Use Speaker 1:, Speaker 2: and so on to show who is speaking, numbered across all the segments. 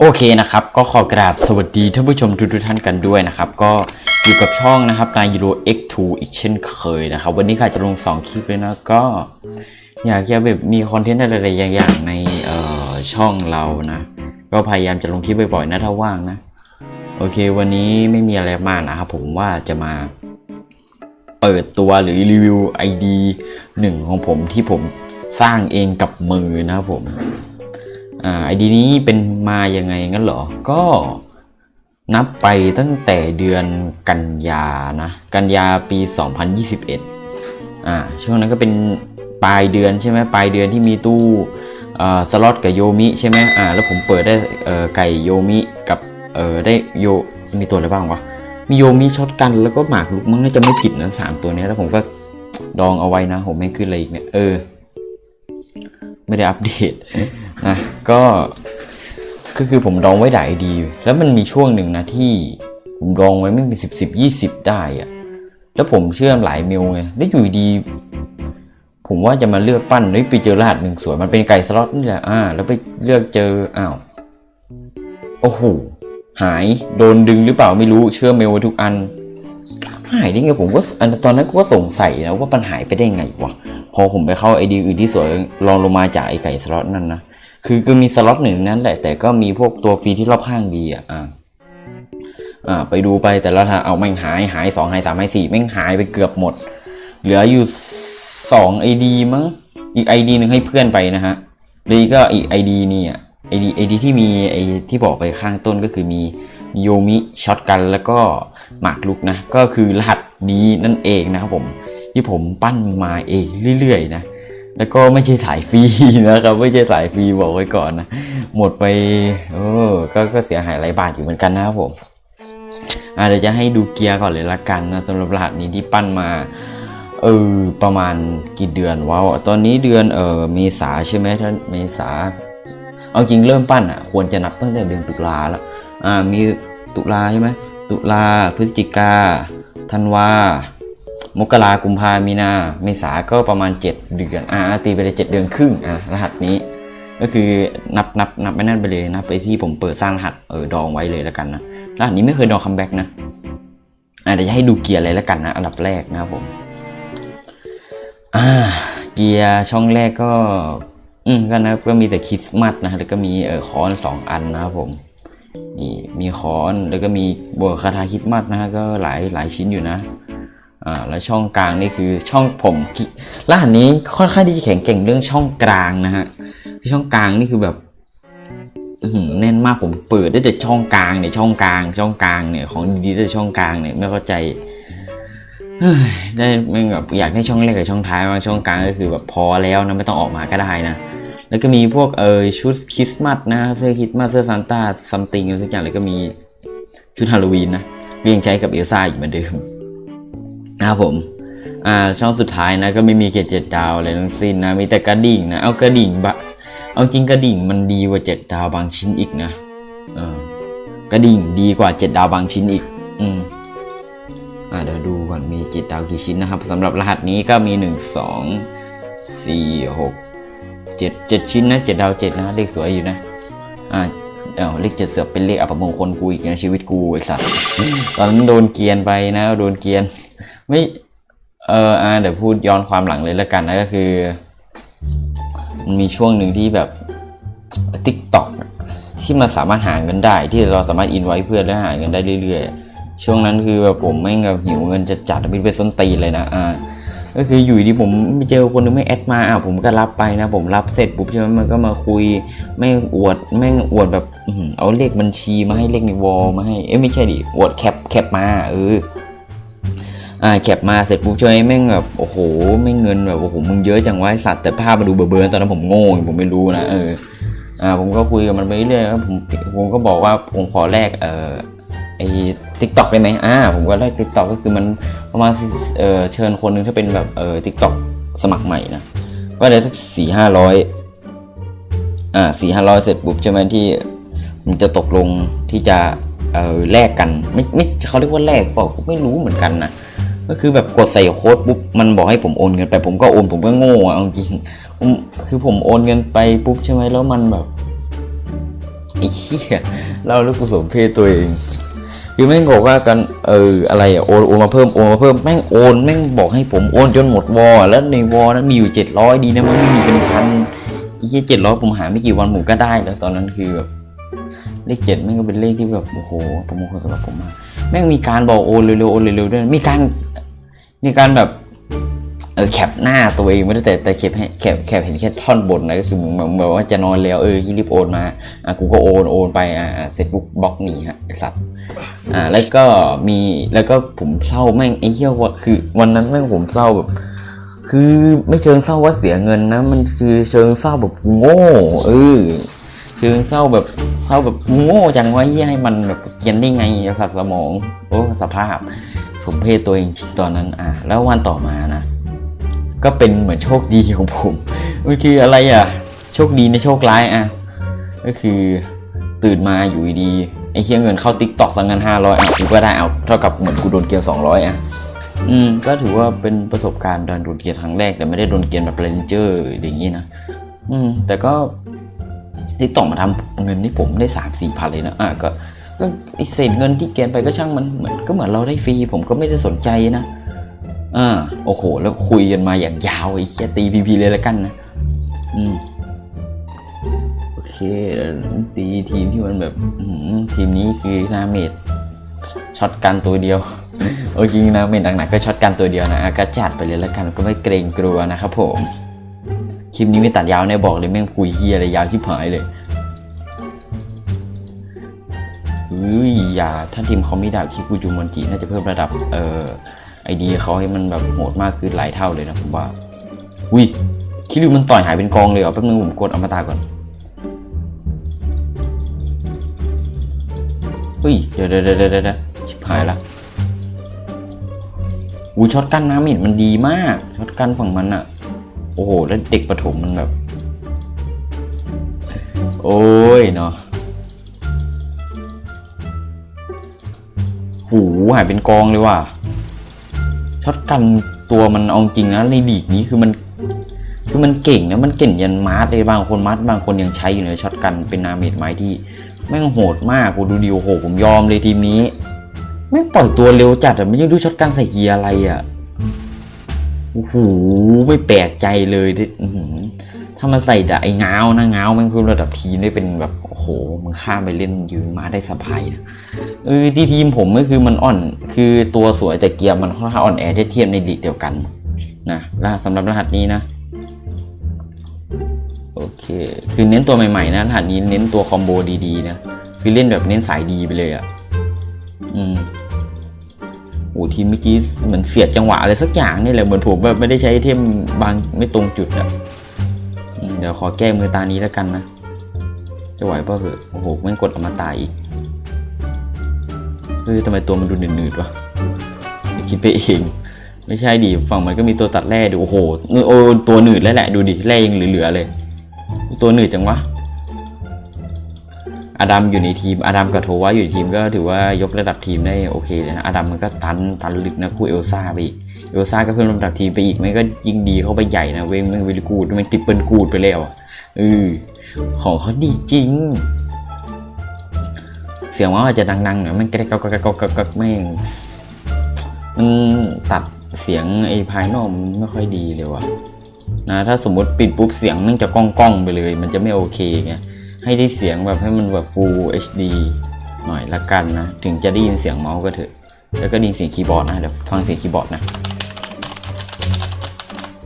Speaker 1: โอเคนะครับ ก็ขอกราบสวัสดีท่านผู้ชมทุกท่านกันด้วยนะครับ ก็อยู่กับช่องนะครับนายยูโร X2 อีกเช่นเคยนะครับ วันนี้ค่ะจะลง 2 คลิปเลยนะก็ อยากจะแบบมีคอนเทนต์อะไรๆอย่างๆในเอ่อช่องเรานะ ก็พยายามจะลงคลิปบ่อยๆนะถ้าว่างนะ โอเค วันนี้ไม่มีอะไรมากนะครับผมว่าจะมาเปิดตัวหรือรีวิว ID หนึ่งของผมที่ผมสร้างเองกับมือนะครับผม ไอดีนี้เป็นมายังไงงั้นเหรอ ก็นับไปตั้งแต่เดือนกันยานะ กันยาปี 2021 อ่า ช่วงนั้นก็เป็นปลายเดือนใช่ไหมปลายเดือนที่มีตู้อ่อสล็อตกับโยมิใช่ไหมอ่า แล้วผมเปิดได้ไก่โยมิกับเออได้โยมีตัวอะไรบ้างวะ มีโยมิช็อตกันแล้วก็หมากลุกมั้งน่าจะไม่ผิดนะสามตัวนี้แล้วผมก็ดองเอาไว้นะ ผมไม่ขึ้นอะไรอีกเนี่ย เออ ไม่ได้อัปเดตนะ ก็ก็คือผมดองไว้หลายดี แล้วมันมีช่วงหนึ่งนะที่ผมดองไว้ไม่เป็นสิบสิบยี่สิบได้อะแล้วผมเชื่อมหลายเมลไงแล้วอยู่ดี ผมว่าจะมาเลือกปั้นเฮ้ยไปเจอรหัสหนึ่งสวยมันเป็นไก่สล็อตนี่แหละอ่า แล้วไปเลือกเจออ้าวโอ้โหหายโดนดึงหรือเปล่าไม่รู้เชื่อมเมลไว้ทุกอันหายได้ไงผมก็อันตอนนั้นก็สงสัยนะว่ามันหายไปได้ไงวะพอผมไปเข้าไอดีอื่นที่สวยลองลงมาจากไอไก่สล็อตนั่นนะ คือก็มีสล็อตหนึ่งนั้นแหละ แต่ก็มีพวกตัวฟรีที่รอบข้างดีอะอ่าอ่าไปดูไปแต่ละทางเอาแม่งหายหายสองหายสามหายสี่แม่งหายไปเกือบหมด เหลืออยู่สองไอดีมั้ง อีกไอดีหนึ่งให้เพื่อนไปนะฮะแล้วก็อีกไอดีนี่อะไอดีไอดีที่มีไอที่บอกไปข้างต้นก็คือมีโยมิช็อตกันแล้วก็หมากลุกนะ ก็คือรหัสนี้นั่นเองนะครับผม ที่ผมปั้นมาเองเรื่อยๆนะ แล้วก็ไม่ใช่สายฟรีนะครับ ไม่ใช่สายฟรีบอกไว้ก่อนนะ หมดไปโอ้ก็ก็เสียหายหลายบาทอยู่เหมือนกันนะครับผมอ่าเดี๋ยวจะให้ดูเกียร์ก่อนเลยละกันนะสำหรับรหัสนี้ที่ปั้นมาเออประมาณกี่เดือนว้าวตอนนี้เดือนเออเมษาใช่ไหมท่านเมษาเอาจริงเริ่มปั้นอะควรจะนับตั้งแต่เดือนตุลาแล้วอ่ามีตุลาใช่ไหมตุลาพฤศจิกาธันวา มกรากุมภามีนาเมษาก็ประมาณ 7 เดือนอ่าตีไปเลย7เดือนครึ่งอ่ารหัสนี้ ก็คือนับนับนับไปนั่นไปเลยนับไปที่ผมเปิดสร้างรหัสเออดองไว้เลยแล้วกันนะรหัสนี้ไม่เคยดองคัมแบ็กนะอ่าเดี๋ยวจะให้ดูเกียร์อะไรแล้วกันนะอันดับแรกนะครับผมอ่าเกียร์ช่องแรกก็อืมก็นะก็มีแต่คริสต์มาสนะแล้วก็มีเออค้อนสองอันนะครับผมนี่มีค้อนแล้วก็มีบวกคาถาคริดมัดนะฮะก็หลายหลายชิ้นอยู่นะ อ่าแล้วช่องกลางนี่คือช่องผมรหัสนี้ค่อนข้างที่จะแข็งเก่งเรื่องช่องกลางนะฮะคือช่องกลางนี่คือแบบแน่นมากผมเปิดได้แต่ช่องกลางเนี่ยช่องกลาง ช่องกลางเนี่ยของดีๆได้แต่ช่องกลางเนี่ยไม่เข้าใจได้ไม่งแบบอยากให้ช่องแรกกับช่องท้ายมางช่องกลางก็คือแบบพอแล้วนะไม่ต้องออกมาก็ได้นะแล้วก็มีพวกเออชุดคริสต์มาสนะเสื้อคริสต์มาสเสื้อซานต้าซัมติงอะไรสักอย่างแล้วก็มีชุดฮาโลวีนนะยังใช้กับเอลซ่าอยู่เหมือนเดิม นะครับผมอ่าช่องสุดท้ายนะก็ไม่มีเกจเจ็ดดาวอะไรทั้งสิ้นนะมีแต่กระดิ่งนะเอากระดิ่งบะเอาจริงกระดิ่งมันดีกว่าเจ็ดดาวบางชิ้นอีกนะเออกระดิ่งดีกว่าเจ็ดดาวบางชิ้นอีก อืมอ่าเดี๋ยวดูก่อนมีเจ็ดดาวกี่ชิ้นนะครับสำหรับรหัสนี้ก็มีหนึ่งสองสี่หกเจ็ดเจ็ดชิ้นนะเจ็ดดาวเจ็ดนะเลขสวยอยู่นะอ่าเออเลขเจ็ดเสือเป็นเลขอัปมงคลกูอีกในชีวิตกูไอ้สัสตอนนั้นโดนเกียนไปนะ โดนเกียน ไม่เอออ่าเดี๋ยวพูดย้อนความหลังเลยแล้วกันนะก็คือมันมีช่วงหนึ่งที่แบบติ๊กต็อกที่มันสามารถหาเงินได้ ที่เราสามารถอินไว้เพื่อนแล้วหาเงินได้เรื่อยๆ ช่วงนั้นคือแบบผมไม่งแบบหิวเงินจะจัดๆเป็นเป็นส้นตีเลยนะอ่าก็คืออยู่ดีผมไม่เจอคนนึงไม่แอดมาอะผมก็รับไปนะ ผมรับเสร็จปุ๊บใช่ไหมมันก็มาคุยแม่งอวดแม่งอวดแบบเอาเลขบัญชีมาให้เลขในวอลมาให้เอ้ไม่ใช่ดิอวดแคปแคปมาเออ อ่าแคปมาเสร็จปุ๊บช่วยแม่งแบบโอ้โหไม่งเงินแบบโอ้โหมึงเยอะจังวะไอ้สัตว์แต่ภาพมาดูเบอร์ๆตอนนั้นผมโง่ผมไม่รู้นะเอออ่าผมก็คุยกับมันไปเรื่อยๆแล้วผมผมก็บอกว่าผมขอแลกเอ่อไอ้ทิกตอกได้ไหมอ่าผมก็ไล่ทิกตอกก็คือมันประมาณเออเชิญคนหนึงถ้าเป็นแบบเออทิกตอกสมัครใหม่นะก็ได้สักสี่ห้าร้อยอ่าสี่ห้าร้อยเสร็จปุ๊บใช่ไหมที่มันจะตกลงที่จะเออแลกกันไม่ไม่เขาเรียกว่าแลกเปล่าก็ไม่รู้เหมือนกันนะ ก็คือแบบกดใส่โค้ดปุ๊บมันบอกให้ผมโอนเงินไป ผมก็โอนผมก็โง่อะเอาจริงคือผมโอนเงินไปปุ๊บใช่ไหมแล้วมันแบบไอ้เหี้ยเล่าล้วกูสมเพศตัวเองคือแม่งบอกว่ากันเอออะไรอะโอนโอนมาเพิ่มโอนมาเพิ่มแม่งโอนแม่งบอกให้ผมโอนจนหมดวอลแล้วในวอลนั้นมีอยู่เจ็ดร้อยดีนะมันไม่มีเป็นพันไอ้เหี้ยเจ็ดร้อยผมหาไม่กี่วันผมก็ได้แล้วตอนนั้นคือแบบเลขเจ็ดแม่งก็เป็นเลขที่แบบโอ้โหประมงคลสำหรับผมมาก แม่งมีการบอกโอนเร็วๆโอนเร็วๆด้วยมีการมีการแบบเออแคปหน้าตัวเองไม่ได้แต่แต่แคปให้แคปแคปเห็นแค่ท่อนบนนะก็คือเหมือนเหมือนว่าจะนอนแล้วเออรีบโอนมาอะกูก็โอนโอนไปอะเสร็จปุ๊บบล็อกหนีฮะสัตว์อ่าแล้วก็มีแล้วก็ผมเศร้าแม่งไอ้เหี้ยว่าคือ วันนั้นแม่งผมเศร้าแบบ คือไม่เชิงเศร้าว่าเสียเงินนะ มันคือเชิงเศร้าแบบโง่เออ เชิงเศร้าแบบเศร้าแบบโง่จังวะเหี้ยให้มันแบบเกียนได้ไงสัตว์สมองโอ้สภาพ สมเพศตัวเองจริงตอนนั้นอะแล้ววันต่อมานะ ก็เป็นเหมือนโชคดีของผมมันคืออะไรอะ โชคดีในโชคร้ายอะก็คือตื่นมาอยู่ดีไอ้เคียเงินเข้าติ๊กตอกสังเงินห้าร้อยอะกูก็ได้เอาเท่ากับเหมือนกูโดนเกียร์สองร้อยอะอืมก็ถือว่าเป็นประสบการณ์การโดนเกียร์ครั้งแรกแต่ไม่ได้โดนเกียร์แบบเรนเจอร์อย่างนี้นะอืมแต่ก็ ติ๊กตอกมาทำเงินที่ผมได้สามสี่พันเลยนะอะก็ก็เศษเงินที่เกียร์ไปก็ช่างมันเหมือนก็เหมือนเราได้ฟรีผมก็ไม่ได้สนใจนะอ่าโอ้โห แล้วคุยกันมาอย่างยาวไอ้เชี่ตีพีพีเลยแล้วกันนะอืมโอเคตีทีมที่มันแบบอืทีมนี้คือนาเมดช็อตกันตัวเดียวโอ้จริงนาเมดหนักๆก็ช็อตกันตัวเดียวนะอะก็จัดไปเลยแล้วกันก็ไม่เกรงกลัวนะครับผม คลิปนี้ไม่ตัดยาวแน่บอกเลยแม่งคุยเฮียอะไรยาวที่หายเลยเฮ้ยอย่าถ้าทีมเขาไม่ดาวคิคุจูมอนจิน่าจะเพิ่มระดับเอ่อไอเดียเขาให้มันแบบโหดมากขึ้นหลายเท่าเลยนะผมว่าอุ้ยคิริวมันต่อยหายเป็นกองเลยเหรอแป๊บนึงผมกดอมตะก่อนเฮ้ยเดี๋ยวเดี๋ยวเดี๋ยวเดี๋ยวชิบหายละอุ้ยช็อตกันน้ำมิดมันดีมาก ช็อตกันฝั่งมันอะ โอ้โหแล้วเด็กประถมมันแบบ โอ้ยเนาะหูหายเป็นกองเลยว่ะช็อตกันตัวมันเอาจริงนะในดีกนี้คือมัน คือมันเก่งนะมันเก่งยันมาร์ทเลยบางคนมาร์ทบางคนยังใช้อยู่เลยช็อตกันเป็นนาเมดไม้ที่แม่งโหดมากกูดูดิโอโหผมยอมเลยทีมนี้แม่งปล่อยตัวเร็วจัดอะไม่รู้ดูช็อตกันใส่เกียร์อะไรอะ โอ้โหไม่แปลกใจเลยที่ถ้ามันใส่แต่ไอ้เงานะง้ามันคือระดับทีมได้เป็นแบบโอ้โหมันข้ามไปเล่นยืนมาได้สบายนะเออที่ทีมผมก็คือมันอ่อน คือตัวสวยแต่เกียร์มันค่อนข้างอ่อนแอถ้าเทียบในลีกเดียวกันนะรหัสสำหรับรหัสนี้นะโอเค คือเน้นตัวใหม่ๆนะรหัสนี้เน้นตัวคอมโบดีๆนะ คือเล่นแบบเน้นสายดีไปเลยอะ่ะ อืม อ้ทีมเมื่อกี้เหมือนเสียดจังหวะอะไรสักอย่างนี่แหละเหมือนผมแบบไม่ได้ใช้เทมบางไม่ตรงจุดอะเดี๋ยวขอแก้มือตานี้แล้วกันนะ จะไหวป่ะเหอะโอ้โหแมันกดออกมาตายอีกเฮ้ยทำไมตัวมันดูหนืดๆวะคิดไปเอง ไม่ใช่ดิฝั่งมันก็มีตัวตัดแร่ดูโอ้โหโอ้ตัวหนืดแล้วแหละดูดิแร่ยังเหลือๆเลย ตัวหนืดจังวะ อดัมอยู่ในทีมอดัมกับโทวะอยู่ในทีมก็ถือว่ายกระดับทีมได้โอเคเลยนะอดัมมันก็ตันตันลึกนะคู่เอลซ่าไปอีกเอลซ่าก็เพิ่มระดับทีมไปอีกมันก็ยิ่งดีเข้าไปใหญ่นะเว้ยมันเวลิกูดมันติปเปิลกูดไปแล้วอะเออของเขาดีจริง เสียงว่าอาจจะดังๆหน่อยมันกรกกกกกกกแม่งมันตัดเสียงไอ้ภายนอกมันไม่ค่อยดีเลยว่ะนะถ้าสมมติปิดปุ๊บเสียงมันจะก้องก้องไปเลย มันจะไม่โอเคไง ให้ได้เสียงแบบให้มันแบบ Full HD หน่อยละกันนะ ถึงจะได้ยินเสียงเมาส์ก็เถอะ แล้วก็ได้ยินเสียงคีย์บอร์ดนะ เดี๋ยวฟังเสียงคีย์บอร์ดนะ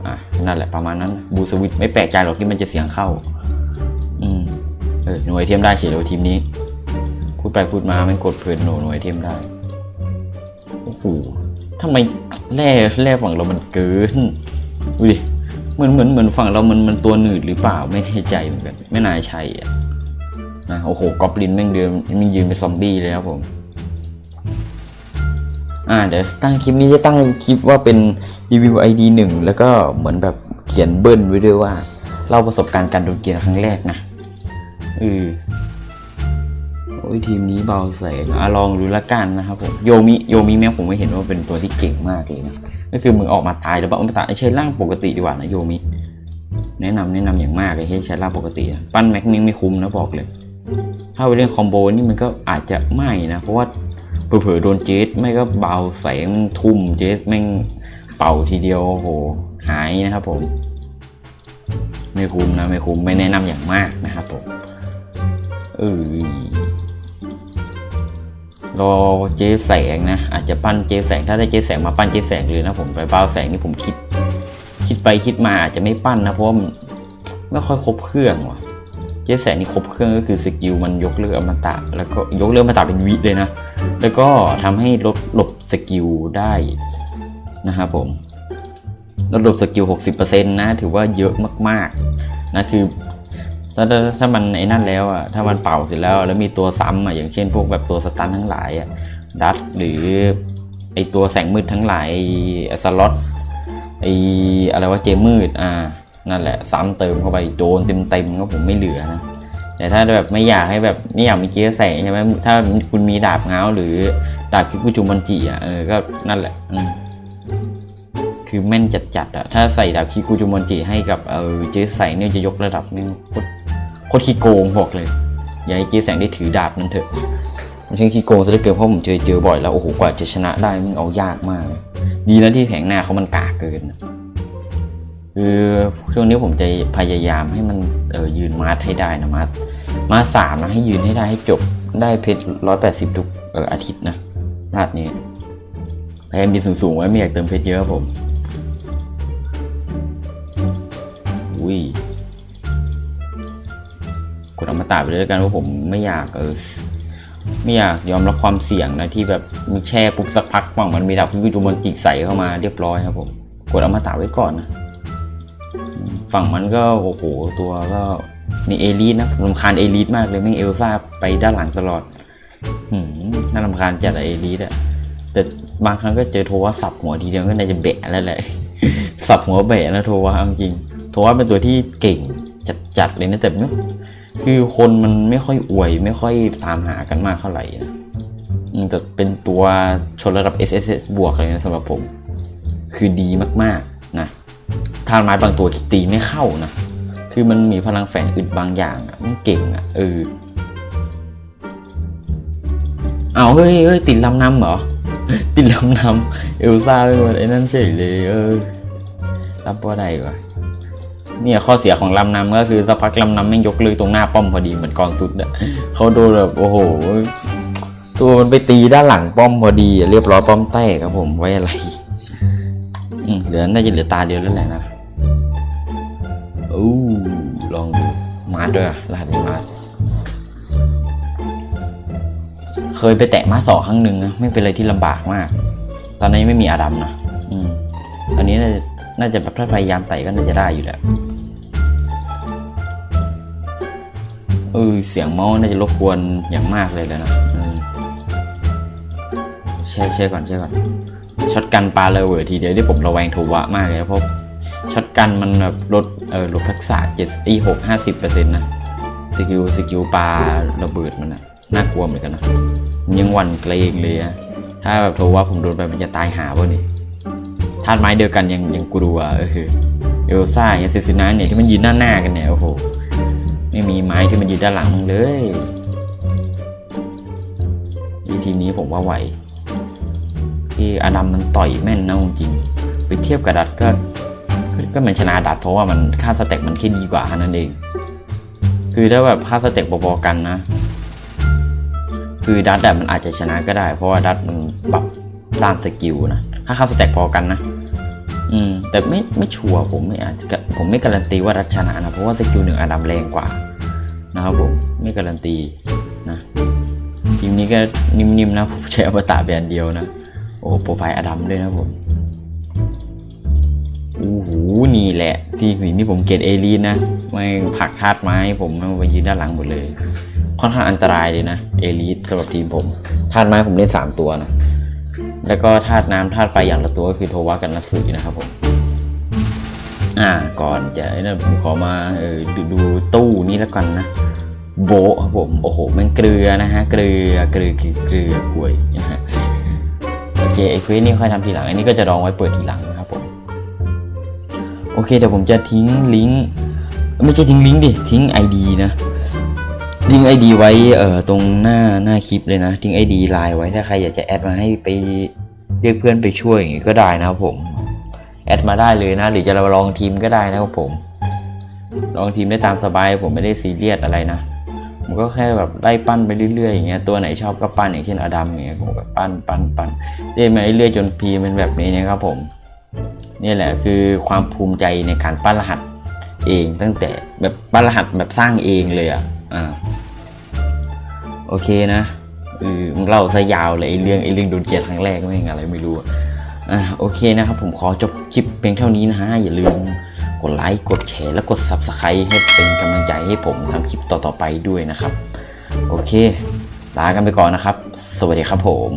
Speaker 1: อะนั่นแหละประมาณนั้นบูสวิตไม่แปลกใจหรอกที่มันจะเสียงเข้า อืมเออหน่วยเทียมได้เฉยเลยทีมนี้พูดไปพูดมามันกดเพลินหนหน่วยเทียมได้โอ้โหทำไมแร่แร่ฝั่งเรามันเกินดูดิ เหมือนเหมือนเหมือนฝั่งเรามันมันตัวหนืดหรือเปล่าไม่แน่ใจเหมือนกันไม่น่าใช่อะนะโอ้โหกอบลินแม่งเดินมันยืนเป็นซอมบี้เลยครับผมอ่าเดี๋ยวตั้งคลิปนี้จะตั้งคลิปว่าเป็นรีวิว ID หนึ่งแล้วก็เหมือนแบบเขียนเบิ้ลไว้ด้วยว่าเล่าประสบการณ์การโดนเกียร์ครั้งแรกนะเออโอ้ยทีมนี้เบาแสงอะลองดูละกันนะครับผมโยมิโยมิแม่ผมไม่เห็นว่าเป็นตัวที่เก่งมากเลยนะ ก็คือมึงออกมาตายแล้วบ้างมาตายใช้ร่างปกติดีกว่านะโยมิ แนะนำแนะนำอย่างมากเลยให้ใช้ร่างปกติ ปั้นแม็กมิงไม่คุ้มนะบอกเลย ถ้าไปเล่นคอมโบนี่มันก็อาจจะไม่นะ เพราะว่าเผลอๆโดนเจสไม่ก็เบาแสงทุ่มเจสแม่งเป่าทีเดียวโอ้โหหายนะครับผม ไม่คุ้มนะไม่คุ้มไม่แนะนำอย่างมากนะครับผมเออ รอเจ๊แสงนะ อาจจะปั้นเจ๊แสง ถ้าได้เจ๊แสงมาปั้นเจ๊แสงเลยนะผมไปเบาแสงนี่ผมคิด คิดไปคิดมาอาจจะไม่ปั้นนะเพราะว่ามันไม่ค่อยครบเครื่องว่ะ เจ๊แสงนี่ครบเครื่องก็คือสกิลมันยกเลิกอมตะ แล้วก็ยกเลิกอมตะเป็นวิเลยนะ แล้วก็ทำให้ลดหลบสกิลได้นะครับผมลดหลบสกิล 60%นะ ถือว่าเยอะมากๆนะคือ ถ้าถ้ามันไอ้นั่นแล้วอะถ้ามันเป่าเสร็จแล้วแล้วมีตัวซ้ำอะอย่างเช่นพวกแบบตัวสตันทั้งหลายอะดัตหรือไอตัวแสงมืดทั้งหลายไอสล็อตไออะไรว่าเจมมืดอ่านั่นแหละซ้ำเติมเข้าไปโดนเต็มๆก็ผมไม่เหลือนะแต่ถ้าแบบไม่อยากให้แบบไม่อยากมีเกียร์แสงใช่ไหมถ้าคุณมีดาบเงาหรือดาบคิกุจุมันจิอะเออก็นั่นแหละคือแม่นจัดๆอะถ้าใส่ดาบคิกุจุมันจิให้กับเออเจ๊แสงเนี่ยจะยกระดับแม่งโคตร คตรขี้โกงบอกเลยอย่าให้เจ๊แสงได้ถือดาบนั่นเถอะมันช่างขี้โกงซะเหลือเกินเพราะผมเจอเจอบ่อยแล้วโอ้โหกว่าจะชนะได้มันเอายากมากเลยดีนะที่แผงหน้าเขามันกากเกินคือช่วงนี้ผมจะพยายามให้มันเออยืนมาร์ทให้ได้นะมาร์ทมาร์ทสามนะให้ยืนให้ได้ให้จบได้เพชรร้อยแปดสิบทุกเอออาทิตย์นะพลาดนี้พยายามมีสูงๆไว้ไม่อยากเติมเพชรเยอะครับผมอุ้ย ดอมตะไปเลยแล้วกันว่าผมไม่อยากเออไม่อยากยอมรับความเสี่ยงนะที่แบบมีแช่ปุ๊บสักพักฝั่งมันมีดาบพิกุจุมันจิกใส่เข้ามาเรียบร้อยครับผมกดอมตะไว้ก่อนนะฝั่งมันก็โอ้โหตัวก็มีเอลิสนะผมรำคาญเอลิสมากเลยแม่งเอลซ่าไปด้านหลังตลอดหืมน่ารำคาญจัดอเอลิสอะแต่บางครั้งก็เจอโทวะสับหัวทีเดียวก็น่าจะเบะแล้วแหละสับหัวเบะนะโทวะเอาจริงโทวะเป็นตัวที่เก่งจัดๆเลยนะแต่ไม่ คือคนมันไม่ค่อยอวย ไม่ค่อยตามหากันมากเท่าไหร่นะอืมแต่เป็นตัวชนระดับ SSS บวกเลยนะสำหรับผม คือดีมากๆนะทานไม้บางตัวตีไม่เข้านะ คือมันมีพลังแฝงอึดบางอย่างอะมันเก่งอะเออเอาเฮ้ยเฮ้ยติดลำน้ำเหรอ ติดลำน้ำเอลซ่าไปหมดไอ้นั่นเฉยเลยเออรับว่าได้วะ เนี่ยข้อเสียของลำน้ำก็คือสักพักลำน้ำแม่งยกเลิกตรงหน้าป้อมพอดีเหมือนกองสุดอะเขาโดนแบบโอ้โห ตัวมันไปตีด้านหลังป้อมพอดีเรียบร้อยป้อมแตกครับผมไว้อะไรอืมเหลือน่าจะเหลือตาเดียวแล้วแหละนะอู้ลองดูมาด้วยรหัสนี้มาเคยไปแตะมาสองครั้งหนึ่งนะไม่เป็นอะไรที่ลำบากมาก ตอนนั้ไม่มีอาดัมนะ อืมอันนี้น่าจะน่าจะแบบถ้าพยายามไต่ก็น่าจะได้อยู่แหละ ออเสียงเมาส์น่าจะรบกวนอย่างมากเลยแล้วนะอืมแช่แช่ก่อนแช่ก่อนช็อตกันปลาเลยเวอร์ทีเดียวที่ผมระแวงโทวะมากเลยเพราะช็อตกันมันแบบลดเออลดทักษะเจ็ดอีหกห้าสิบเปอร์เซ็นต์นะสกิลสกิลปลาระเบิดมันนะน่ากลัวเหมือนกันนะยังหวั่นเกรงเลยอะถ้าแบบโทวะผมโดนไปมันจะตายหาป่ะนี่ธาตุไม้เดียวกันยังยังกลัวเออเอลซ่าอเซซินาเนี่ยที่มันยืนหน้าหน้ากันเนี่ยโอ้โห ไม่มีไม้ที่มันยืนด้านหลังมึงเลยวิธีนี้ผมว่าไหว ที่อดัมมันต่อยแม่นนะจริง ไปเทียบกับดัตก็ ก็เหมือนชนะดัตเพราะว่ามันค่าสเต็กมันแค่ดีกว่าแค่นั้นเอง คือถ้าแบบค่าสเต็กพอๆกันนะ คือดัตแบบมันอาจจะชนะก็ได้ เพราะว่าดัตมันปรับด้านสกิลนะ ถ้าค่าสเต็กพอกันนะ อืมแต่ไม่ไม่ชัวร์ผมไม่อาจจะผมไม่การันตีว่าดัตชนะนะเพราะว่าสกิลหนึ่งอาดัมแรงกว่านะครับผมไม่การันตีนะทีมนี้ก็นิ่มๆนะผมใช้อวตารแบรนด์เดียวนะโอ้โปรไฟล์อดัมด้วยนะผมโอ้โหนี่แหละ ที่หินที่ผมเกตเอลีนนะไม่ผลักธาตุไม้ผมมันไปยืนด้านหลังหมดเลย ค่อนข้างอันตรายเลยนะเอลีสสำหรับทีมผมธาตุไม้ผมเล่น3ตัวนะ แล้วก็ธาตุน้ำธาตุไฟอย่างละตัวก็คือโทวะกันนัสสึนะครับผมอ่าก่อนจะนะผมขอมาเออดูดูตู้นี้แล้วกันนะโบะครับผมโอ้โหมันเกลือนะฮะเกลือเกลือเกลือเกลือกล้วยนะฮะโอเคไอเควสนี่ค่อยทำทีหลัง อันนี้ก็จะรองไว้เปิดทีหลังนะครับผมโอเคเดี๋ยวผมจะทิ้งลิงก์ไม่ใช่ทิ้งลิงก์ดิทิ้ง ID นะ ทิ้งไอดีไว้เอ่อตรงหน้าหน้าคลิปเลยนะทิ้งไอดีไลน์ไว้ถ้าใครอยากจะแอดมาให้ไปเรียกเพื่อนไปช่วยอย่างงี้ก็ได้นะครับผมแอดมาได้เลยนะ หรือจะลองทีมก็ได้นะครับผม ลองทีมได้ตามสบายผมไม่ได้ซีเรียสอะไรนะผมก็แค่แบบไล่ปั้นไปเรื่อยๆอย่างเงี้ยตัวไหนชอบก็ปั้นอย่างเช่นอดัมอย่างเงี้ยผมก็ปั้นปั้นปั้นเรื่อยมาเรื่อยๆจนพีมันแบบนี้นะครับผมนี่แหละคือความภูมิใจในการปั้นรหัสเองตั้งแต่แบบปั้นรหัสแบบสร้างเองเลยอะ อ่าโอเคนะเออมึงเล่าซะยาวเลยไอ้เรื่องไอ้เรื่องโดนเกลียดครั้งแรกไม่งอะไรไม่รู้อะอะโอเคนะครับ ผมขอจบคลิปเพียงเท่านี้นะฮะอย่าลืมกดไลค์กดแชร์และกด Subscribe ให้เป็นกำลังใจให้ผมทำคลิปต่อๆไปด้วยนะครับ โอเค ลากันไปก่อนนะครับ สวัสดีครับผม